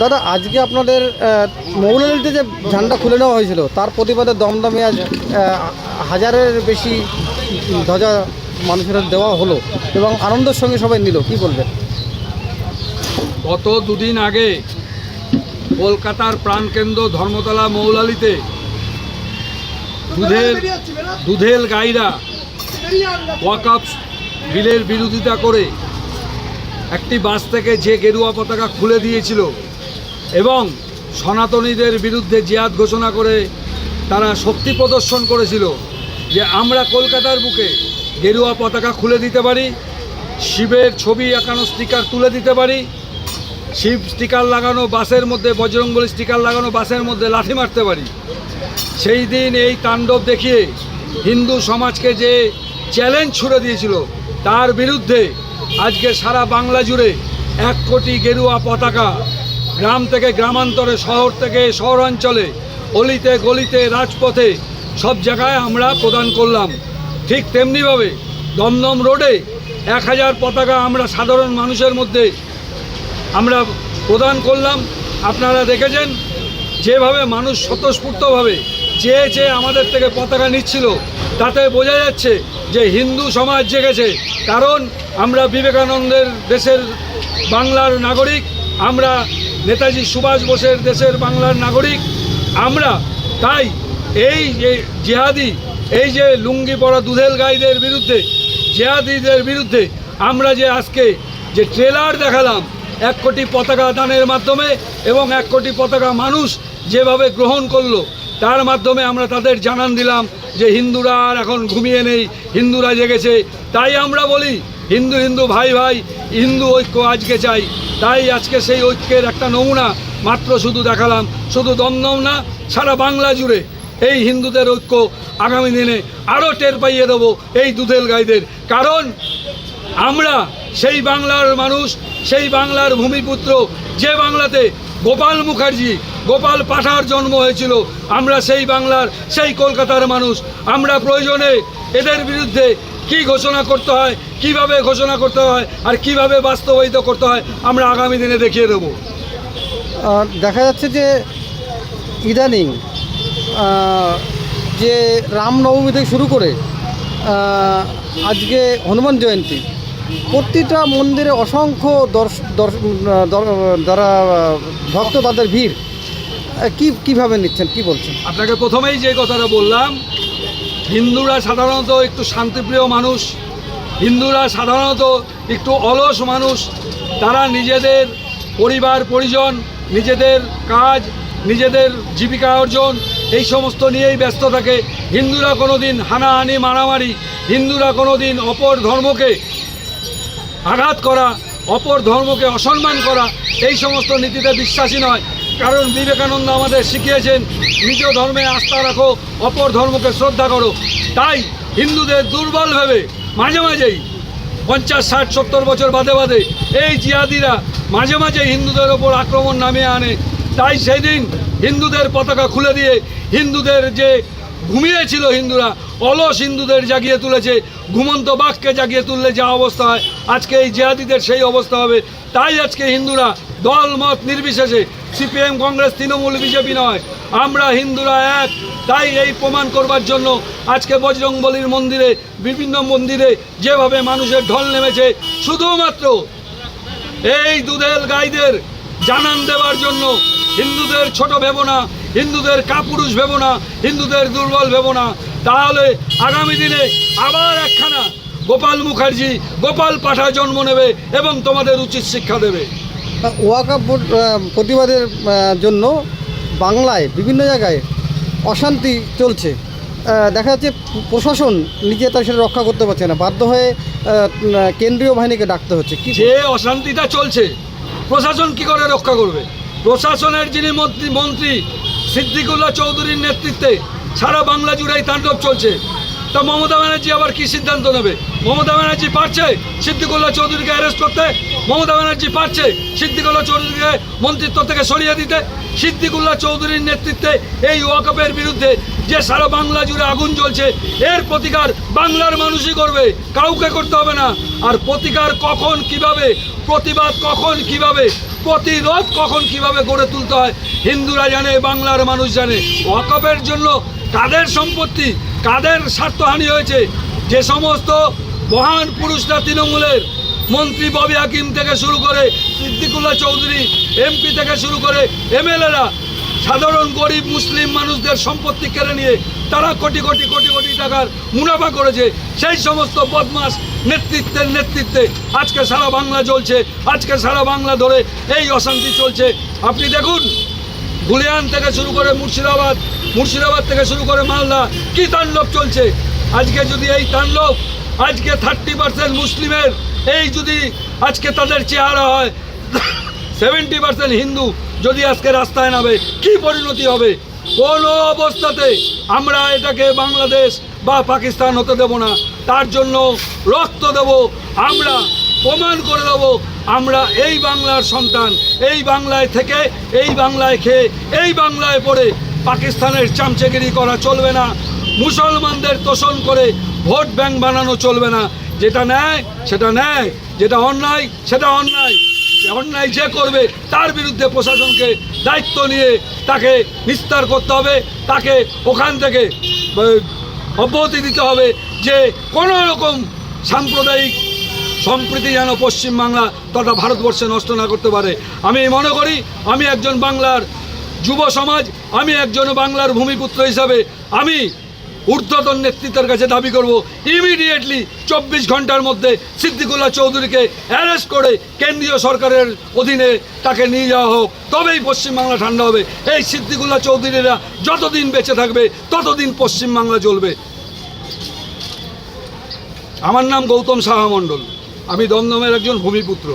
দাদা, আজকে আপনাদের মৌলালিতে যে ঝান্ডা খুলে নেওয়া হয়েছিল, তার প্রতিবাদে দমদমে আজ হাজারের বেশি ধ্বজা মানুষের দেওয়া হলো এবং আনন্দের সঙ্গে সবাই নিল। কি বলবেন? গত দুদিন আগে কলকাতার প্রাণকেন্দ্র ধর্মতলা মৌলালিতে দুধের দুধেল গাইরা ওয়াকআপ বিলের বিরোধিতা করে একটি বাস থেকে যে গেরুয়া পতাকা খুলে দিয়েছিল এবং সনাতনীদের বিরুদ্ধে জিয়াদ ঘোষণা করে তারা শক্তি প্রদর্শন করেছিল যে আমরা কলকাতার বুকে গেরুয়া পতাকা খুলে দিতে পারি, শিবের ছবি একানো স্টিকার তুলে দিতে পারি, শিব স্টিকার লাগানো বাসের মধ্যে বজরঙ্গলি স্টিকার লাগানো বাসের মধ্যে লাঠি মারতে পারি। সেই দিন এই তাণ্ডব দেখিয়ে হিন্দু সমাজকে যে চ্যালেঞ্জ ছুড়ে দিয়েছিল, তার বিরুদ্ধে আজকে সারা বাংলা জুড়ে এক কোটি গেরুয়া পতাকা গ্রাম থেকে গ্রামান্তরে, শহর থেকে শহরাঞ্চলে, অলিতে গলিতে, রাজপথে সব জায়গায় আমরা প্রদান করলাম। ঠিক তেমনিভাবে দমদম রোডে এক হাজার পতাকা আমরা সাধারণ মানুষের মধ্যে আমরা প্রদান করলাম। আপনারা দেখেছেন, যেভাবে মানুষ স্বতঃস্ফূর্তভাবে চেয়ে চেয়ে আমাদের থেকে পতাকা নিচ্ছিল, তাতে বোঝা যাচ্ছে যে হিন্দু সমাজ জেগেছে। কারণ আমরা বিবেকানন্দের দেশের বাংলার নাগরিক, আমরা নেতাজি সুভাষ বোসের দেশের বাংলার নাগরিক, আমরা তাই এই যে জেহাদি, এই যে লুঙ্গি পরা দুধেল গাইদের বিরুদ্ধে, জেহাদিদের বিরুদ্ধে আমরা যে আজকে যে ট্রেলার দেখালাম, এক কোটি পতাকা দানের মাধ্যমে এবং এক কোটি পতাকা মানুষ যেভাবে গ্রহণ করল তার মাধ্যমে আমরা তাদের জানান দিলাম যে হিন্দুরা আর এখন ঘুমিয়ে নেই, হিন্দুরা জেগেছে। তাই আমরা বলি, হিন্দু হিন্দু, ভাই ভাই, হিন্দু ঐক্য আজকে চাই। তাই আজকে সেই ঐক্যের একটা নমুনা মাত্র শুধু দেখালাম। শুধু দমদম না, সারা বাংলা জুড়ে এই হিন্দুদের ঐক্য আগামী দিনে আরও টের পাইয়ে দেবো এই দুধেল গাইদের। কারণ আমরা সেই বাংলার মানুষ, সেই বাংলার ভূমিপুত্র, যে বাংলাতে গোপাল মুখার্জি, গোপাল পাঠার জন্ম হয়েছিল। আমরা সেই বাংলার, সেই কলকাতার মানুষ। আমরা প্রয়োজনে এদের বিরুদ্ধে কি ঘোষণা করতে হয়, কীভাবে ঘোষণা করতে হয়, আর কীভাবে বাস্তবায়িত করতে হয়, আমরা আগামী দিনে দেখিয়ে দেবো। দেখা যাচ্ছে যে ইদানিং যে রামনবমী থেকে শুরু করে আজকে হনুমান জয়ন্তী প্রতিটা মন্দিরে অসংখ্য যারা ভক্ত তাদের ভিড় কি, কীভাবে নিচ্ছেন, কি বলছেন? আপনাকে প্রথমেই যে কথাটা বললাম, হিন্দুরা সাধারণত একটু শান্তিপ্রিয় মানুষ, হিন্দুরা সাধারণত একটু অলস মানুষ, তারা নিজেদের পরিবার, পরিজন, নিজেদের কাজ, নিজেদের জীবিকা অর্জন, এই সমস্ত নিয়েই ব্যস্ত থাকে। হিন্দুরা কোনো দিন হানাহানি, মারামারি, হিন্দুরা কোনো দিন অপর ধর্মকে আঘাত করা, অপর ধর্মকে অসম্মান করা, এই সমস্ত নীতিতে বিশ্বাসী নয়। কারণ বিবেকানন্দ আমাদের শিখিয়েছেন, নিজ ধর্মে আস্থা রাখো, অপর ধর্মকে শ্রদ্ধা করো। তাই হিন্দুদের দুর্বল ভেবে মাঝে মাঝেই, পঞ্চাশ, ষাট, সত্তর বছর বাদে বাদে এই জিহাদিরা মাঝে মাঝে হিন্দুদের ওপর আক্রমণ নামিয়ে আনে। তাই সেই দিন হিন্দুদের পতাকা খুলে দিয়ে হিন্দুদের যে ঘুমিয়েছিল হিন্দুরা অলস হিন্দুদের জাগিয়ে তুলেছে, ঘুমন্ত বাঘকে জাগিয়ে তুললে যা অবস্থা হয়, আজকে এই জেহাদিদের সেই অবস্থা হবে। তাই আজকে হিন্দুরা দল মত নির্বিশেষে সিপিএম, কংগ্রেস, তৃণমূল, বিজেপি নয়, আমরা হিন্দুরা এক। তাই এই প্রমাণ করবার জন্য আজকে বজরংবলির মন্দিরে, বিভিন্ন মন্দিরে যেভাবে মানুষের ঢল নেমেছে, শুধুমাত্র এই দুধেল গাইদের জানান দেওয়ার জন্য হিন্দুদের ছোট ভেবো না, হিন্দুদের কাপুরুষ ভেবো না, হিন্দুদের দুর্বল ভেবো না। তাহলে আগামী দিনে আবার একখানা গোপাল মুখার্জি গোপাল পাঠা জন্ম নেবে এবং তোমাদের উচিত শিক্ষা দেবে। ওয়াকাপ প্রতিবাদের জন্য বাংলায় বিভিন্ন জায়গায় অশান্তি চলছে। দেখা যাচ্ছে প্রশাসন নিজে তার সেটা রক্ষা করতে পারছে না। বাধ্য হয়ে কেন্দ্রীয় বাহিনীকে ডাকতে হচ্ছে। কি যে অশান্তিটা চলছে প্রশাসন কি করে রক্ষা করবে? প্রশাসনের যিনি মন্ত্রী মন্ত্রী সিদ্দিকুল্লাহ চৌধুরীর নেতৃত্বে সারা বাংলা জুড়েই তাণ্ডব চলছে। তা মমতা ব্যানার্জি আবার কি সিদ্ধান্ত নেবে? মমতা ব্যানার্জি পারছে সিদ্দিকুল্লাহ চৌধুরীকে অ্যারেস্ট করতে? মমতা ব্যানার্জি পারছে সিদ্দিকুল্লাহ চৌধুরীকে মন্ত্রিত্ব থেকে সরিয়ে দিতে? সিদ্দিকুল্লাহ চৌধুরীর নেতৃত্বে এই ওয়াকফের বিরুদ্ধে যে সারা বাংলা জুড়ে আগুন জ্বলছে, এর প্রতিকার বাংলার মানুষই করবে, কাউকে করতে হবে না। আর প্রতিকার কখন কীভাবে, প্রতিবাদ কখন কীভাবে, প্রতিরোধ কখন কীভাবে গড়ে তুলতে হয়, হিন্দুরা জানে, বাংলার মানুষ জানে। ওয়াকফের জন্য কাদের সম্পত্তি, কাদের স্বার্থহানি হয়েছে? যে সমস্ত মহান পুরুষরা তৃণমূলের মন্ত্রী ববি হাকিম থেকে শুরু করে সিদ্দিকুল্লাহ চৌধুরী, এমপি থেকে শুরু করে এমএলএরা, সাধারণ গরিব মুসলিম মানুষদের সম্পত্তি কেড়ে নিয়ে তারা কোটি কোটি কোটি কোটি টাকার মুনাফা করেছে। সেই সমস্ত বদমাস নেতৃত্বের নেতৃত্বে আজকে সারা বাংলা চলছে আজকে সারা বাংলা ধরে এই অশান্তি চলছে। আপনি দেখুন ধুলিয়ান থেকে শুরু করে মুর্শিদাবাদ মুর্শিদাবাদ থেকে শুরু করে মালদা, কি তাণ্ডব চলছে? আজকে যদি এই তাণ্ডব, আজকে থার্টি পার্সেন্ট মুসলিমের, এই যদি আজকে তাদের চেহারা হয় সেভেন্টি পার্সেন্ট হিন্দু যদি আজকে রাস্তায় নামে, কি পরিণতি হবে? কোনো অবস্থাতে আমরা এটাকে বাংলাদেশ বা পাকিস্তান হতে দেব না। তার জন্য রক্ত দেব। আমরা প্রমাণ করে দেব, আমরা এই বাংলার সন্তান, এই বাংলায় থেকে এই বাংলায় খেয়ে, এই বাংলায় পড়ে পাকিস্তানের চামচেগিরি করা চলবে না, মুসলমানদের তোষণ করে ভোট ব্যাংক বানানো চলবে না। যেটা নেয় সেটা নেয় যেটা অন্যায়, সেটা অন্যায়। অন্যায় যে করবে, তার বিরুদ্ধে প্রশাসনকে দায়িত্ব নিয়ে তাকে নিস্তার করতে হবে, তাকে ওখান থেকে অব্যাহতি দিতে হবে যে কোনো রকম সাম্প্রদায়িক সম্প্রীতি যেন পশ্চিমবাংলা তথা ভারতবর্ষে নষ্ট না করতে পারে। আমি মনে করি, আমি একজন বাংলার যুব সমাজ, আমি একজন বাংলার ভূমিপুত্র হিসাবে আমি ঊর্ধ্বতন নেতৃত্বের কাছে দাবি করব ইমিডিয়েটলি চব্বিশ ঘণ্টার মধ্যে সিদ্দিকুল্লাহ চৌধুরীকে অ্যারেস্ট করে কেন্দ্রীয় সরকারের অধীনে তাকে নিয়ে যাওয়া হোক। তবেই পশ্চিমবাংলা ঠান্ডা হবে। এই সিদ্দিকুল্লাহ চৌধুরীরা যতদিন বেঁচে থাকবে, ততদিন পশ্চিমবাংলা চলবে আমার নাম গৌতম সাহা মণ্ডল। আমি দমদমের একজন ভূমিপুত্র।